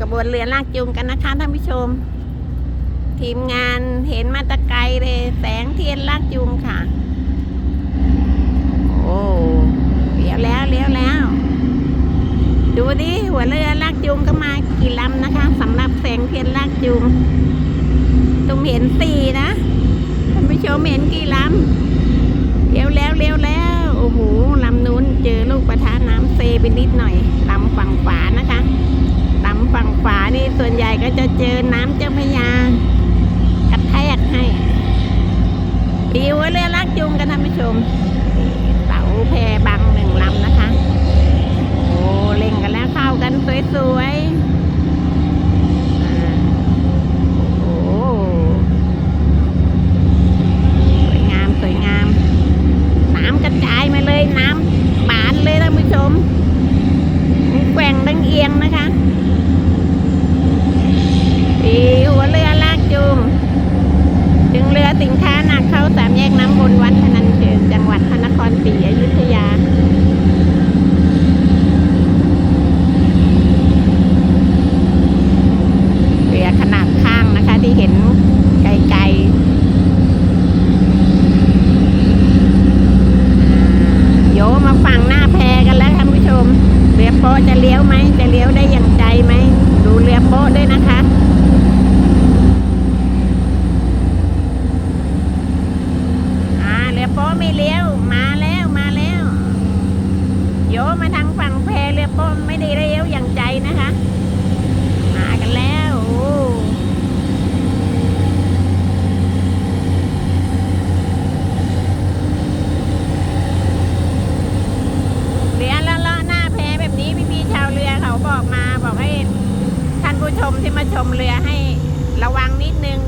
กระบวนเรือลากจูงกันนะคะท่านผู้ชม ทีมงานเห็นมาตะไกลเลยแสงเทียนลากจูงค่ะ โอ้เลี้ยวแล้วเลี้ยวแล้ว ดูดิหัวเรือลากจูงก็มากี่ลำนะคะสำหรับแสงเทียนลากจูงตรงเห็นสี่นะท่านผู้ชมเห็นกี่ลำเลี้ยวแล้วเลี้ยวแล้วโอ้โหลำนู้นเจอลูกประทาน้ำเซไปนิดหน่อยลำฝั่งขวานะคะ ฝั่งฝานี่ส่วนใหญ่ก็จะเจอน้ำเจ้าพยากระแทกให้ปีหัวเรือลากจูงกันท่านผู้ชมเสาแพบังหนึ่งลำนะคะ โอ้เล่งกันแล้วเข้ากันสวยๆอ่าโอ้สวยงามสวยงาม น้ำกระจายมาเลยน้ำบานเลยท่านผู้ชมทั้งแกว่งทั้งเอียงนะคะปีหัวเรือลากจูงถึงเรือสินค้าหนักเข้าสามแยกน้ำบนวัดพนัญเชิงจังห วัดพระนครศรีอยุธยา เรือขนาดข้างนะคะที่เห็นไกลๆโยมาฝั่งหน้าแพกันแล้วท่านผู้ชม เรือโป๊จะเลี้ยวไหม จะเลี้ยวได้อย่างใจไหม ดูเรือโป๊ด้วยนะคะ อ่าเรือโป๊ะไม่เลี้ยว มาแล้วมาแล้ว โยมาทางฝั่งแพเรือโป๊ะไม่ได้เลี้ยวอย่างใจนะคะ มากันแล้วโอ้เรือละเลาะหน้าแพแบบนี้พี่พี่ๆชาวเรือเขาบอกมาบอกให้ท่านผู้ช มที่มาชมเรือให้ระวังนิดนึง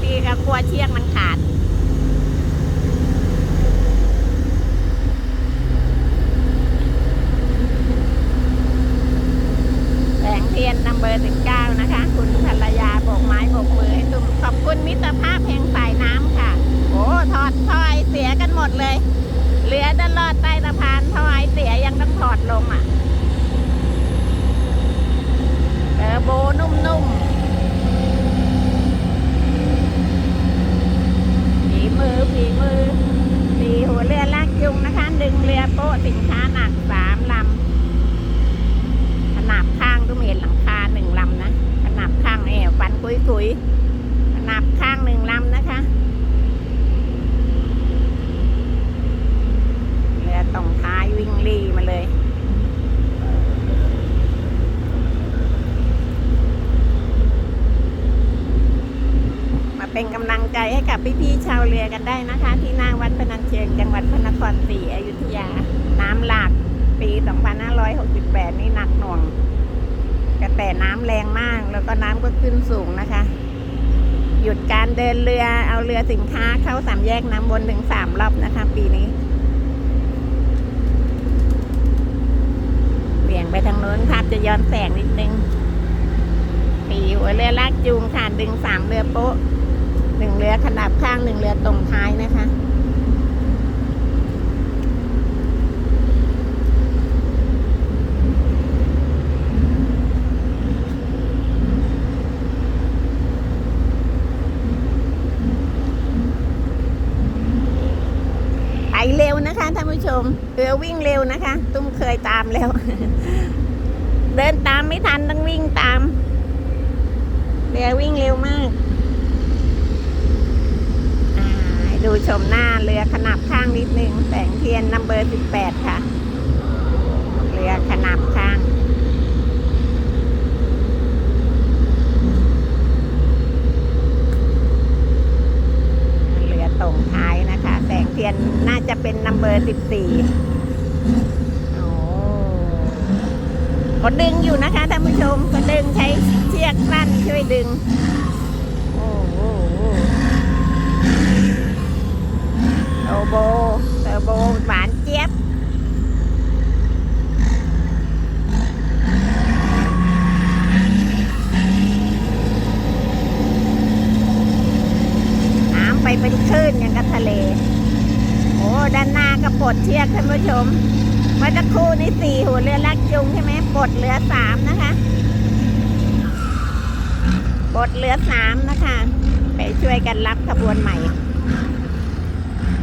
ที่ก็กลัวเชือกมันขาดแสงเทียนนัมเบอร์สิบเก้านะคะ คุณภรรยาโบกไม้โบกมือให้ตุ้มขอบคุณมิตรภาพแห่งสายน้ำค่ะ โอ้ถอดทอไอเสียกันหมดเลย เหลือด้านลอดใต้สะพานทอไอเสียยังต้องถอดลงอะเออโบนุ่มๆฝีมือฝีมือสีหัวเรือลากยุงนะคะ ดึงเรือโป๊ะสินค้าหนักสามลำขนาบข้างก็เห็นหลังคาหนึ่งลำนะขนาบข้างเนี่ยฟันคุยๆขนาบข้างหนึ่งลำนะคะ เรือตรงท้ายวิ่งรีมาเลย มาเป็นกำลัง ใจให้กับพี่ๆชาวเรือกันได้นะคะ ที่หน้าวัดพนัญเชิงจังหวัดพระนครศรีอยุธยา น้ำหลากปี 2568 นี่หนักหน่วงกระแสน้ำแรงมากแล้วก็น้ำก็ขึ้นสูงนะคะ หยุดการเดินเรือเอาเรือสินค้าเข้าสามแยกน้ำบนถึงสามรอบนะคะ ปีนี้เบี่ยงไปทางโน้นภาพจะย้อนแสงนิดนึงปีหัวเรือลากจูงค่ะดึงสามเรือโป๊ะ หนึ่งเรือขนาบข้างหนึ่งเรือตรงท้ายนะคะไปเร็วนะคะท่านผู้ชมเรือวิ่งเร็วนะคะ ตุ้มเคยตามแล้ว เดินตามไม่ทันต้องวิ่งตามเรือวิ่งเร็วมากอ่าให้ดู ชมหน้าเรือขนาบข้างนิดนึง แสงเทียนนัมเบอร์สิบแปดค่ะ เรือขนาบข้างเรือตรงท้ายนะคะ แสงเทียนน่าจะเป็นนัมเบอร์สิบสี่โอ้ก็ดึงอยู่นะคะท่านผู้ชมก็ดึงใช้เชือกสั้นช่วยดึง โอ้โหโอโบเทอร์โบหวานเจี๊ยบ น้ำไป เป็นคลื่นอย่างกับทะเล โอ้ด้านหน้าก็ปลดเชือกท่านผู้ชม เมื่อสักครู่นี้สี่หัวเรือลักจุงใช่ไหมปลดเหลือสามนะคะดเหลือสามนะคะ ไปช่วยกันรับขบวนใหม่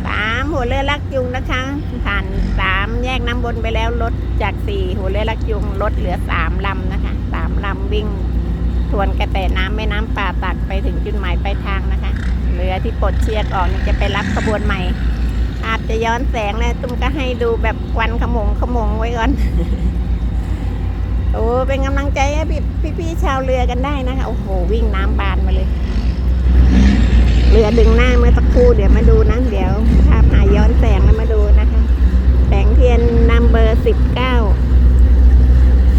สามหัวเรือลักยุงนะคะ ผ่านสามแยกน้ำบนไปแล้วลดจากสี่หัวเรือลักยุงลดเหลือสามลำนะคะสามลำวิ่งทวนกระแสน้ำแม่น้ำป่าตักไปถึงจุดหมายปลายทางนะคะ เรือที่ปลดเชือกออกนี่จะไปรับขบวนใหม่ อาจจะย้อนแสงเลยตุ้มก็ให้ดูแบบควันขมงขมงไว้ก่อนโอ้เป็นกำลังใจให้พี่พี่ๆชาวเรือกันได้นะคะโอ้โหวิ่งน้ำบานมาเลย เรือดึงหน้าเมื่อสักครู่เดี๋ยวมาดูนะเดี๋ยวภาพหาย้อนแสงแล้วมาดูนะคะแสงเทียนนัมเบอร์สิบเก้า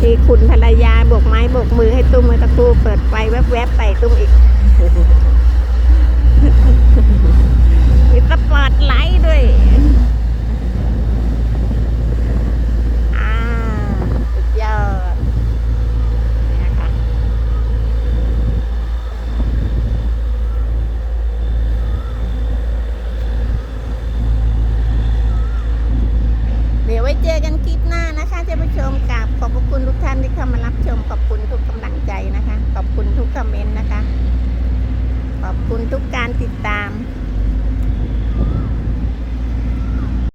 ที่คุณภรรยาโบกไม้โบกมือให้ตุ้มเมื่อตะครู่เปิดไฟแวบๆใส่ตุ้มอีก มีสปอตไลท์ด้วย อ่าสุดยอดนี่นะคะเดี๋ยวไว้เจอกันคลิปหน้านะคะท่านผู้ชมกราบ ขอบคุณทุกท่านที่เข้ามารับชม ขอบคุณทุกกำลังใจนะคะ ขอบคุณทุกคอมเมนต์นะคะ ขอบคุณทุกการติดตาม